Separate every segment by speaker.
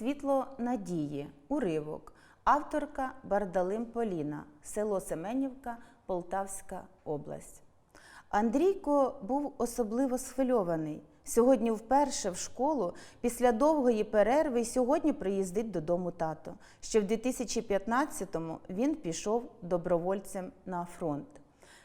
Speaker 1: Світло надії. Уривок. Авторка Бардалим Поліна, село Семенівка, Полтавська область. Андрійко був особливо схвильований. Сьогодні вперше в школу після довгої перерви й сьогодні приїздить додому тато. Ще в 2015-му він пішов добровольцем на фронт.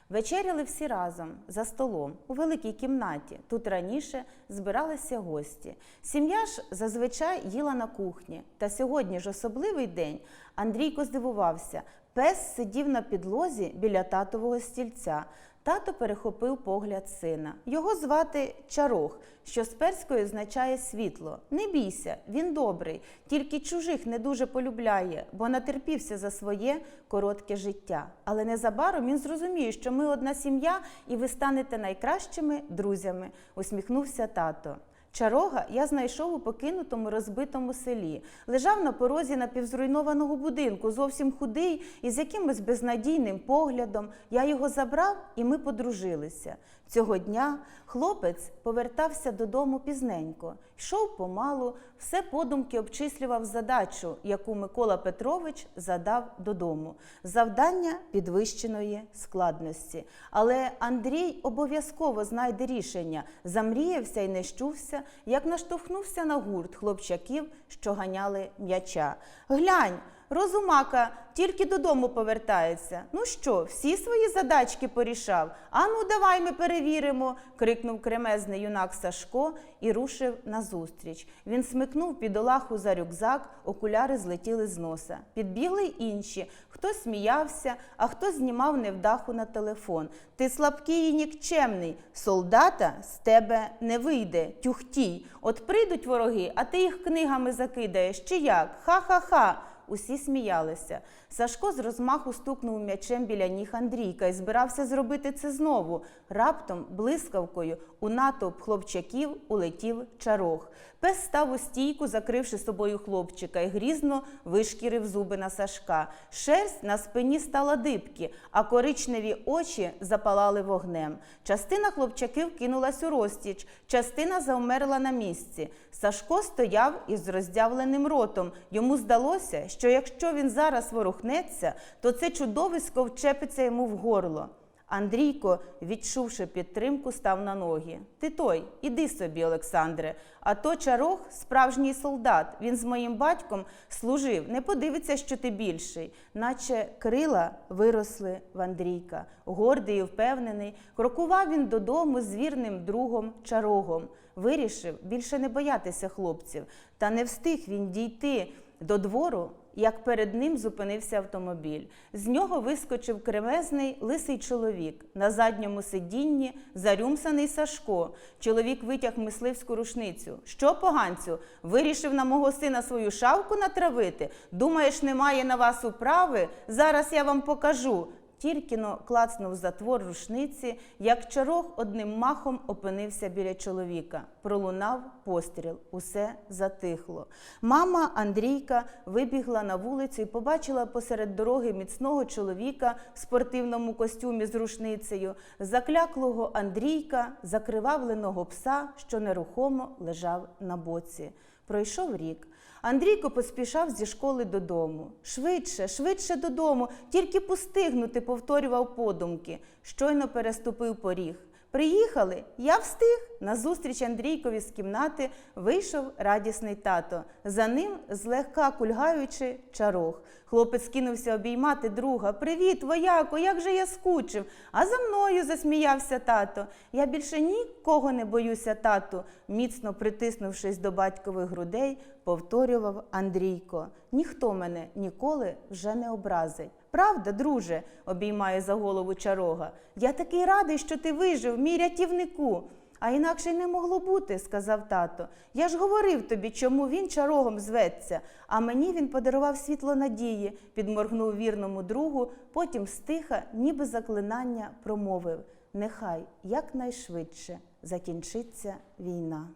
Speaker 1: Вечеряли всі разом за столом у великій кімнаті. Тут раніше збиралися гості. Сім'я ж зазвичай їла на кухні. Та сьогодні ж особливий день. Андрійко здивувався. Пес сидів на підлозі біля татового стільця. Тато перехопив погляд сина. Його звати Чарох, що з перської означає світло. Не бійся, він добрий, тільки чужих не дуже полюбляє, бо натерпівся за своє коротке життя. Але незабаром він зрозуміє, що ми одна сім'я, і ви станете найкращими друзями, усміхнувся тато. Чарога я знайшов у покинутому розбитому селі. Лежав на порозі напівзруйнованого будинку, зовсім худий і з якимось безнадійним поглядом. Я його забрав, і ми подружилися. Цього дня хлопець повертався додому пізненько, йшов помалу, все подумки обчислював задачу, яку Микола Петрович задав додому. Завдання підвищеної складності. Але Андрій обов'язково знайде рішення. Замріявся і не щувся, як наштовхнувся на гурт хлопчаків, що ганяли м'яча. Глянь, розумака тільки додому повертається. Ну що, всі свої задачки порішав? Ану, давай ми перевіримо. крикнув кремезний юнак Сашко і рушив назустріч. Він смикнув підолаху за рюкзак, окуляри злетіли з носа. Підбігли інші. Хтось сміявся, а хтось знімав невдаху на телефон. Ти слабкий і нікчемний. Солдата з тебе не вийде. Тюхтій. От прийдуть вороги, а ти їх книгами закидаєш. Чи як? Ха-ха-ха. Усі сміялися. Сашко з розмаху стукнув м'ячем біля ніг Андрійка і збирався зробити це знову. Раптом, блискавкою, у натовп хлопчаків улетів чарох. Пес став у стійку, закривши собою хлопчика, і грізно вишкірив зуби на Сашка. Шерсть на спині стала дибки, а коричневі очі запалали вогнем. Частина хлопчаків кинулась у розтіч, частина завмерла на місці. Сашко стояв із роздявленим ротом. Йому здалося, що якщо він зараз ворухнеться, то це чудовисько вчепиться йому в горло. Андрійко, відчувши підтримку, став на ноги. Ти той, іди собі, Олександре. А то чарох справжній солдат. Він з моїм батьком служив. Не подивиться, що ти більший, наче крила виросли в Андрійка. Гордий і впевнений, крокував він додому з вірним другом чарогом. Вирішив більше не боятися хлопців. Та не встиг він дійти до двору, як перед ним зупинився автомобіль. З нього вискочив кремезний лисий чоловік. На задньому сидінні зарюмсаний Сашко. Чоловік витяг мисливську рушницю. Що, поганцю, вирішив на мого сина свою шавку натравити? Думаєш, немає на вас управи? Зараз я вам покажу. Тільки но клацнув затвор рушниці, як чарох одним махом опинився біля чоловіка. Пролунав постріл, усе затихло. Мама Андрійка вибігла на вулицю і побачила посеред дороги міцного чоловіка в спортивному костюмі з рушницею, закляклого Андрійка, закривавленого пса, що нерухомо лежав на боці. Пройшов рік. Андрійко поспішав зі школи додому. Швидше, швидше додому, тільки постигнути, повторював подумки. Щойно переступив поріг. Приїхали, я встиг. Назустріч Андрійкові з кімнати вийшов радісний тато. За ним, злегка кульгаючи, чарох. Хлопець кинувся обіймати друга. Привіт, вояко, як же я скучив. А за мною засміявся тато. Я більше нікого не боюся, тату, міцно притиснувшись до батькових грудей, повторював Андрійко. Ніхто мене ніколи вже не образить. Правда, друже, обіймає за голову чарога. Я такий радий, що ти вижив, мій рятівнику. А інакше й не могло бути, сказав тато. Я ж говорив тобі, чому він чарогом зветься, а мені він подарував світло надії, підморгнув вірному другу, потім стиха, ніби заклинання, промовив Нехай якнайшвидше закінчиться війна.